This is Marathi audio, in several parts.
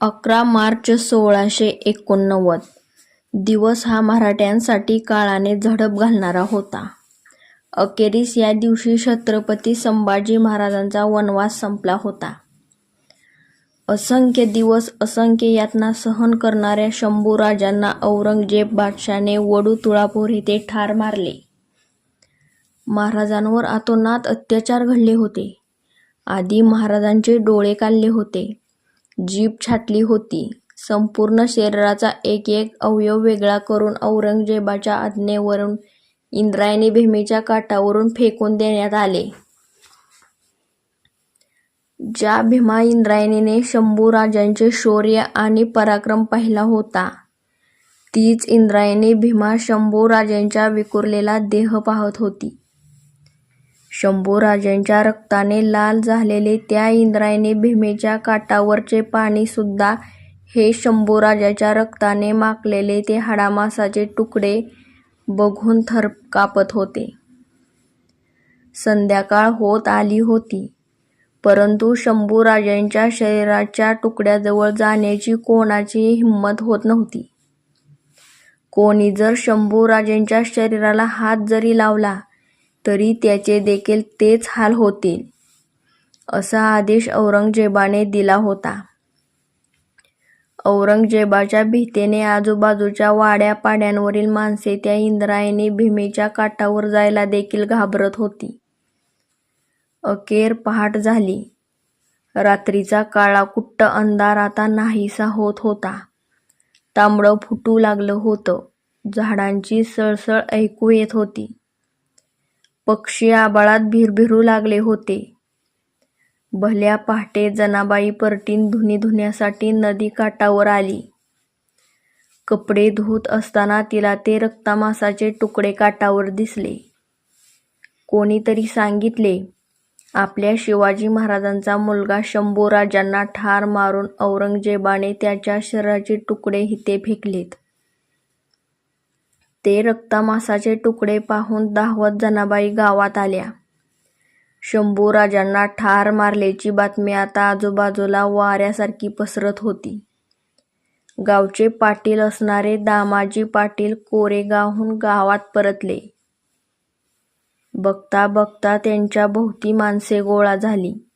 अकरा मार्च सोळाशे एकोणनव्वद दिवस हा मराठ्यांसाठी काळाने झडप घालणारा होता. अखेरीस या दिवशी छत्रपती संभाजी महाराजांचा वनवास संपला होता. असंख्य दिवस असंख्य यातना सहन करणाऱ्या शंभू राजांना औरंगजेब बादशाने वडू तुळापूर येथे ठार मारले. महाराजांवर आतोनात अत्याचार घडले होते. आधी महाराजांचे डोळे काढले होते. जीभ छाटली होती. संपूर्ण शरीराचा एक एक अवयव वेगळा करून औरंगजेबाच्या आज्ञेवरून इंद्रायणी भीमीच्या काठावरून फेकून देण्यात आले. ज्या भीमा इंद्रायणीने शंभू राजांचे शौर्य आणि पराक्रम पाहिला होता, तीच इंद्रायणी भीमा शंभू राजांच्या विखुरलेला देह पाहत होती. शंभूराजांच्या रक्ताने लाल झालेले त्या इंद्रायणी भीमेच्या काठावरचे पाणी सुद्धा हे शंभूराजाच्या रक्ताने माखलेले ते हाडामासाचे तुकडे बघून थर कापत होते. संध्याकाळ होत आली होती, परंतु शंभूराजांच्या शरीराच्या तुकड्याजवळ जाण्याची कोणाची हिंमत होत नव्हती. कोणी जर शंभूराजांच्या शरीराला हात जरी लावला तरी त्याचे देखील तेच हाल होतील, असा आदेश औरंगजेबाने दिला होता. औरंगजेबाच्या भीतीने आजूबाजूच्या वाड्यापाड्यांवरील माणसे त्या इंद्रायणी भीमेच्या काठावर जायला देखील घाबरत होती. अखेर पहाट झाली. रात्रीचा काळाकुट्ट अंधार आता नाहीसा होत होता. तांबडं फुटू लागलं होतं. झाडांची सळसळ ऐकू येत होती. पक्षी आभाळात भिरभिरू लागले होते. भल्या पहाटे जनाबाई परटीन धुनी धुण्यासाठी नदी काठावर आली. कपडे धुत असताना तिला ते रक्तामासाचे तुकडे काठावर दिसले. कोणीतरी सांगितले, आपल्या शिवाजी महाराजांचा मुलगा शंभूराजांना ठार मारून औरंगजेबाने त्याच्या शरीराचे तुकडे इथे फेकलेत. ते रक्तामासाचे तुकडे पाहून धावत जनाबाई गावात आल्या. शंभूराजांना ठार मारल्याची बातमी आता आजूबाजूला वाऱ्यासारखी पसरत होती. गावचे पाटील असणारे दामाजी पाटील कोरेगावहून गावात परतले. बघता बघता त्यांच्या भोवती माणसे गोळा झाली.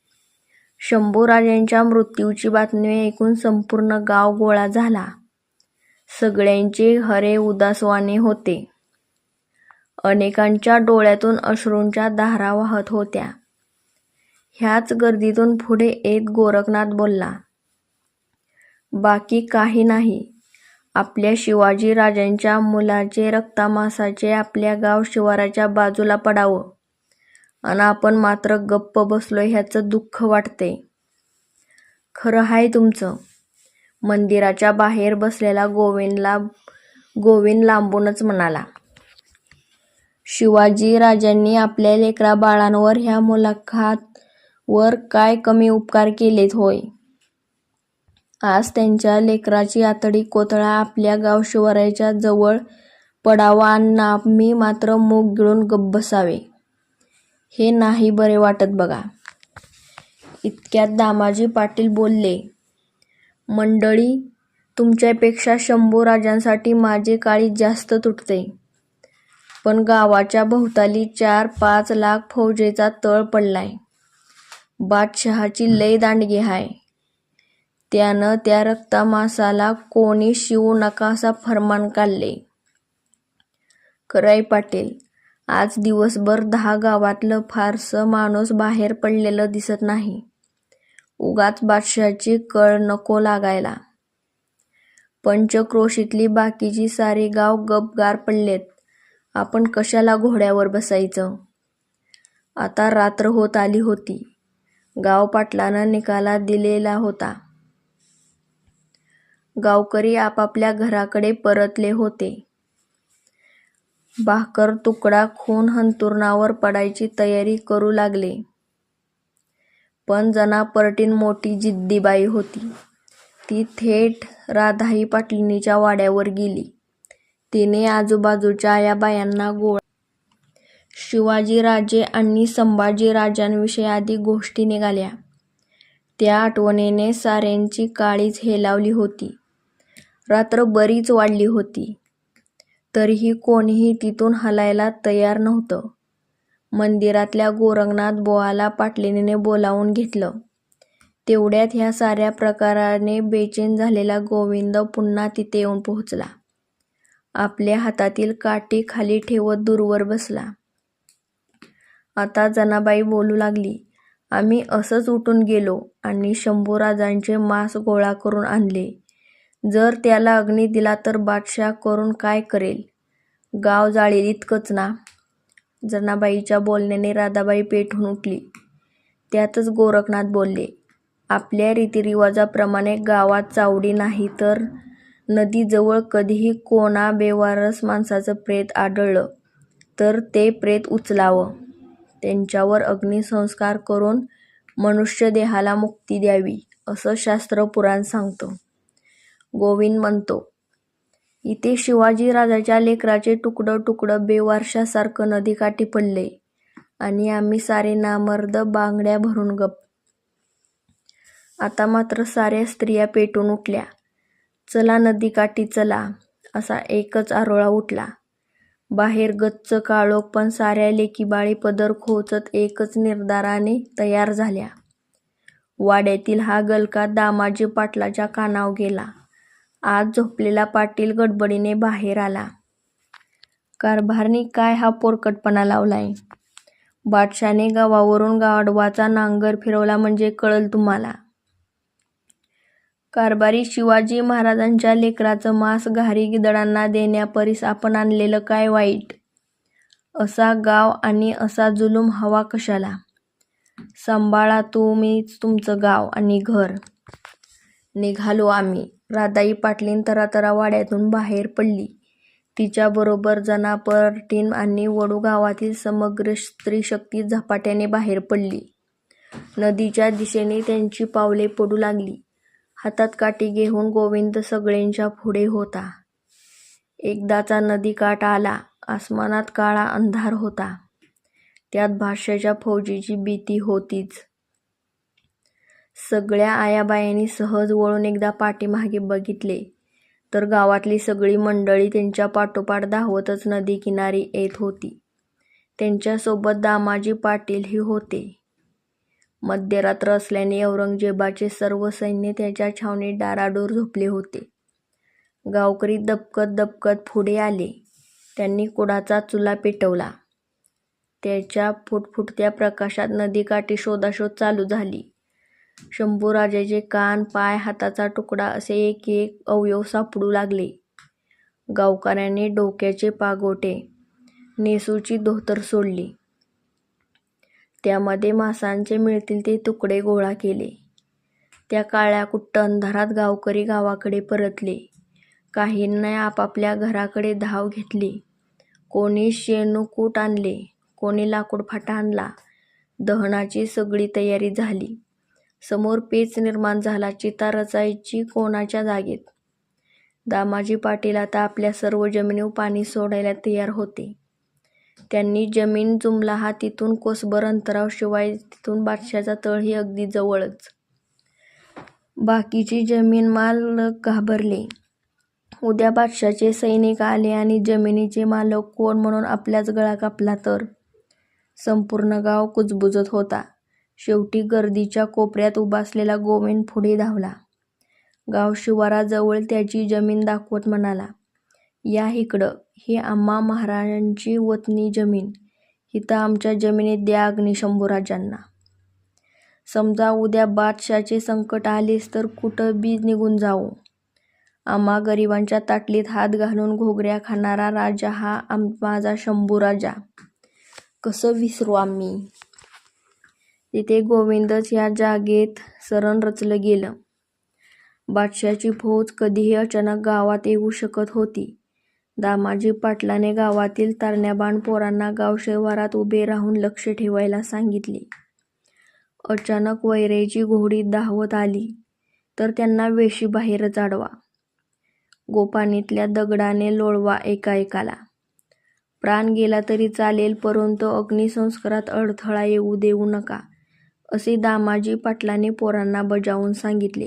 शंभूराजांच्या मृत्यूची बातमी ऐकून संपूर्ण गाव गोळा झाला. सगळ्यांचे हरे उदासवाणे होते. अनेकांच्या डोळ्यातून अश्रूंच्या धारा वाहत होत्या. ह्याच गर्दीतून पुढे येत गोरखनाथ बोलला, बाकी काही नाही. आपल्या शिवाजी राजांच्या मुलाचे रक्तामासाचे आपल्या गाव शिवाराच्या बाजूला पडावं, अन आपण मात्र गप्प बसलोय ह्याचं दुःख वाटतंय. खरं हाय तुमचं. मंदिराच्या बाहेर बसलेला गोविंदला गोविंद लांबूनच म्हणाला. शिवाजी राजांनी आपल्या लेकराबाळांवर ह्या मुलखावर काय कमी उपकार केलेत होय. आज त्यांच्या लेकराची आतडी कोथळा आपल्या गावशिवाराच्या जवळ पडावा आणि आम्ही मात्र मूग गिळून गप्प बसावे, हे नाही बरे वाटत बघा. इतक्यात दामाजी पाटील बोलले, मंडळी, तुमच्यापेक्षा शंभूराजांसाठी माझे काळीज जास्त तुटते पण गावाच्या भोवताली चार पाच लाख फौजेचा तळ पडलाय. बादशहाची लय दांडगी हाय. त्यानं त्या रक्तामासाला कोणी शिवू नका असा फर्मान काढले खरंय पाटील, आज दिवसभर दहा गावातलं फारसं माणूस बाहेर पडलेलं दिसत नाही. उगाच बादशहाची कळ नको लागायला. पंचक्रोशीतली बाकीची सारी गावं गपगार पडलेत. आपण कशाला घोड्यावर बसायचं. आता रात्र होत आली होती. गावपाटलानं निकाल दिलेला होता. गावकरी आपापल्या घराकडे परतले होते. भाकर तुकडा खून अंथरुणावर पडायची तयारी करू लागले. पण जना परतीन मोठी जिद्दीबाई होती. ती थेट राधाई पाटलांच्या वाड्यावर गेली. तिने आजूबाजूच्या या बायांना गोळा शिवाजीराजे आणि संभाजीराजांविषयी आधी गोष्टी निघाल्या. त्या आठवणीने साऱ्यांची काळीज हेलावली होती. रात्र बरीच वाढली होती. तरीही कोणीही तिथून हलायला तयार नव्हतं. मंदिरातल्या गोरंगनाथ बुवाला पाटलीनीने बोलावून घेतलं. तेवढ्यात ह्या साऱ्या प्रकाराने बेचैन झालेला गोविंद पुन्हा तिथे येऊन पोहोचला. आपल्या हातातील काठी खाली ठेवत दूरवर बसला. आता जनाबाई बोलू लागली. आम्ही असंच उठून गेलो आणि शंभूराजांचे मांस गोळा करून आणले. जर त्याला अग्नी दिला तर बादशाह करून काय करेल? गाव जाळील इतकंच ना? जनाबाईच्या बोलण्याने राधाबाई पेटून उठली. त्यातच गोरखनाथ बोलले. आपल्या रीतिरिवाजाप्रमाणे गावात चावडी नाही तर नदीजवळ कधीही कोणा बेवारस माणसाचं प्रेत आढळलं तर ते प्रेत उचलावं. त्यांच्यावर अग्निसंस्कार करून मनुष्यदेहाला मुक्ती द्यावी असं शास्त्र पुराण सांगतं. गोविंद म्हणतो. इथे शिवाजीराजाच्या लेकराचे तुकडं तुकडं बेवारशासारखं नदीकाठी पडले आणि आम्ही सारे नामर्द बांगड्या भरून गप आता मात्र साऱ्या स्त्रिया पेटून उठल्या. चला नदीकाठी चला असा एकच आरोळा उठला. बाहेर गच्च काळोख पण साऱ्या लेकीबाळी पदर खोचत एकच निर्धाराने तयार झाल्या. वाड्यातील हा गलका दामाजी पाटलाच्या कानाव गेला. आज झोपलेला पाटील गडबडीने बाहेर आला. कारभारनी काय हा पोरकटपणा लावलाय? बादशाने गावावरून गाडवाचा नांगर फिरवला म्हणजे कळल तुम्हाला. कारभारी शिवाजी महाराजांच्या लेकराचं मांस घारी गिदडांना देण्यापरीस आपण आणलेलं काय वाईट? असा गाव आणि असा जुलूम हवा कशाला? सांभाळा तुम्हीच तुमचं गाव आणि घर. निघालो आम्ही. राधाई पाटलीन तरातरा वाड्यातून बाहेर पडली. तिच्याबरोबर जनापरटीण आणि वडू गावातील समग्र स्त्रीशक्ती झपाट्याने बाहेर पडली. नदीच्या दिशेने त्यांची पावले पडू लागली. हातात काठी घेऊन गोविंद सगळ्यांच्या पुढे होता. एकदाचा नदीकाठ आला. आसमानात काळा अंधार होता. त्यात बादशहाच्या फौजेची भीती होतीच. सगळ्या आयाबायांनी सहज वळून एकदा पाठीमागे बघितले तर गावातली सगळी मंडळी त्यांच्या पाठोपाठ धावतच नदीकिनारी येत होती. त्यांच्यासोबत दामाजी पाटीलही होते. मध्यरात्र असल्याने औरंगजेबाचे सर्व सैन्य त्याच्या छावणीत डाराडूर झोपले होते. गावकरी दबकत दबकत पुढे आले. त्यांनी कुडाचा चुला पेटवला. त्याच्या फुटफुटत्या प्रकाशात नदीकाठी शोधाशोध चालू झाली. शंभूराजाचे कान, पाय, हाताचा तुकडा असे एक एक अवयव सापडू लागले. गावकऱ्यांनी डोक्याचे पागोटे, नेसूची धोतर सोडली. त्यामध्ये मांसाचे मिळतील ते तुकडे गोळा केले. त्या काळ्याकुट्ट अंधारात गावकरी गावाकडे परतले. काहींनी आपापल्या घराकडे धाव घेतली. कोणी शेणकूट आणले. कोणी लाकूडफाटा आणला. दहनाची सगळी तयारी झाली. समोर पेच निर्माण झाला. चिता रचायची कोणाच्या जागेत? दामाजी पाटील आता आपल्या सर्व जमिनीवर पाणी सोडायला तयार होते. त्यांनी जमीन जुमलाहा तिथून कोसभर अंतरावर शिवाय तिथून बादशाचा तळही अगदी जवळच. बाकीची जमीन मालक घाबरले. उद्या बादशाचे सैनिक आले आणि जमिनीचे मालक कोण म्हणून आपल्याच गळा कापला तर? संपूर्ण गाव कुजबुजत होता. शेवटी गर्दीच्या कोपऱ्यात उभा असलेला गोविंद पुढे धावला. गावशिवाराजवळ त्याची जमीन दाखवत म्हणाला. या इकडं. ही आम्हा महाराजांची वतनी जमीन. इथं आमच्या जमिनीत द्या अग्निशंभूराजांना. समजा उद्या बादशाचे संकट आलेच तर कुठं बी निघून जाऊ. आम्हा गरिबांच्या ताटलीत हात घालून घोगऱ्या खाणारा राजा हा माझा शंभूराजा. कसं विसरू आम्ही? तिथे गोविंदच ह्या जागेत सरण रचलं गेलं. बादशाची फौज कधीही अचानक गावात येऊ शकत होती. दामाजी पाटलाने गावातील तरण्याबाण पोरांना गावशेवारात उभे राहून लक्ष ठेवायला सांगितले. अचानक वैरेची घोडी धावत आली तर त्यांना वेशीबाहेरच अडवा. गोपाणीतल्या दगडाने लोळवा एकाएकाला. प्राण गेला तरी चालेल परंतु अग्निसंस्कारात अडथळा येऊ देऊ नका असे दामाजी पाटलांनी पोरांना बजावून सांगितले.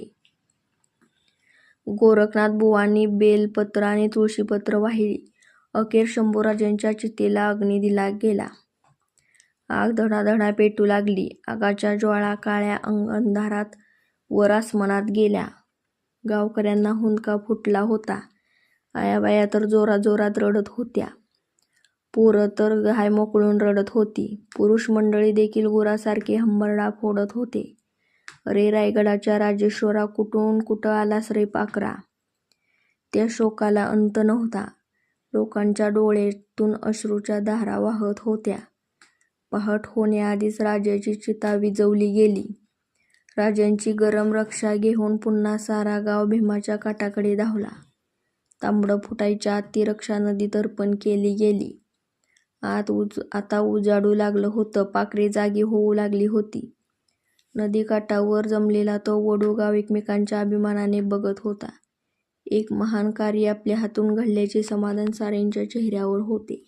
गोरखनाथ बुवांनी बेलपत्र आणि तुळशीपत्र वाहिली. अखेर शंभूराजांच्या चितेला अग्नी दिला गेला. आग धडाधडा पेटू लागली. आगाच्या ज्वाळा काळ्या अंधारात वर आसमानात गेल्या. गावकऱ्यांना हुंदका फुटला होता. आयाबाया तर जोराजोरात रडत होत्या. पोरं तर घाय मोकळून रडत होती. पुरुष मंडळी देखील गुरासारखे हंबरडा फोडत होते. अरे रायगडाच्या राजेश्वरा, कुठून कुठं आलास रे पाखरा? त्या शोकाला अंत नव्हता. लोकांच्या डोळ्यातून अश्रूच्या धारा वाहत होत्या. पहाट होण्याआधीच राजाची चिता विझवली गेली. राजाची गरम रक्षा घेऊन पुन्हा सारा गाव भीमाच्या काठाकडे धावला. तांबडं फुटायच्या आत ती रक्षा नदीत अर्पण केली गेली. आत उज आता उजाडू लागलं होतं. पाखरे जागी होऊ लागली होती. नदीकाठावर जमलेला तो वडूगाव एकमेकांच्या अभिमानाने बघत होता. एक महान कार्य आपल्या हातून घडल्याचे समाधान साऱ्यांच्या चेहऱ्यावर होते.